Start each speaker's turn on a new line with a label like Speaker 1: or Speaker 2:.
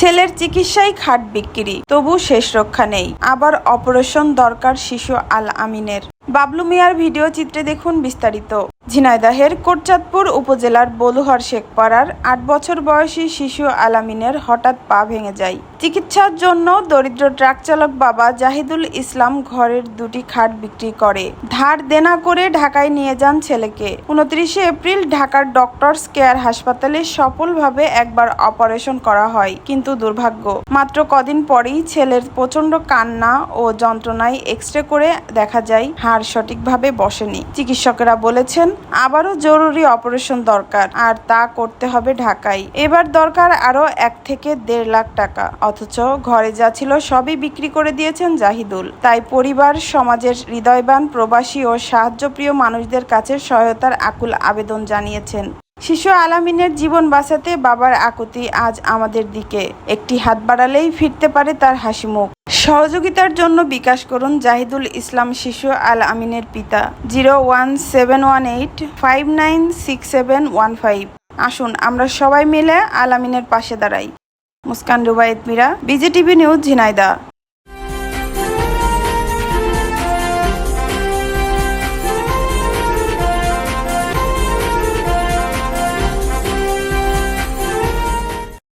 Speaker 1: ছেলের চিকিৎসায় খাট বিক্রি, তবু শেষ রক্ষা নেই। আবার অপারেশন দরকার শিশু আল আমিনের। বাবলু মিয়ার ভিডিও চিত্রে দেখুন বিস্তারিত। ঝিনাইদহের কোটচাঁদপুর উপজেলার বলুহর শেখপাড়ার আট বছর বয়সী শিশু আলামিনের হঠাৎ পা ভেঙে যায়। চিকিৎসার জন্য দরিদ্র ট্রাক চালক বাবা জাহিদুল ইসলাম ঘরের দুটি খাট বিক্রি করে। ধার দেনা করে ঢাকায় নিয়ে যান ছেলেকে। উনত্রিশে এপ্রিল ঢাকার ডক্টরস কেয়ার হাসপাতালে সফলভাবে একবার অপারেশন করা হয়, কিন্তু দুর্ভাগ্য। মাত্র কদিন পরেই ছেলের প্রচণ্ড কান্না ও যন্ত্রণায় এক্স রে করে দেখা যায়, হাড় সঠিকভাবে বসেনি। চিকিৎসকেরা বলেছেন আবারও জরুরি অপারেশন দরকার, আর তা করতে হবে ঢাকায়। এবার দরকার আরও এক থেকে দেড় লাখ টাকা। অথচ ঘরে যা ছিল সবই বিক্রি করে দিয়েছেন জাহিদুল। তাই পরিবার, সমাজের হৃদয়বান প্রবাসী ও সাহায্যপ্রিয় মানুষদের কাছে সহায়তার আকুল আবেদন জানিয়েছেন। শিশু আলামিনের জীবন বাঁচাতে বাবার আকুতি আজ আমাদের দিকে। একটি হাত বাড়ালেই ফিরতে পারে তার হাসি মুখ। সহযোগিতার জন্য বিকাশ করুন জাহিদুল ইসলাম শিশু আল আমিনের পিতা। Zero one seven one eight five nine six seven one five. আসুন আমরা সবাই মিলে আল আমিনের পাশে দাঁড়াই। Muskan Rubayet Mira, BJTV news Jhenaidah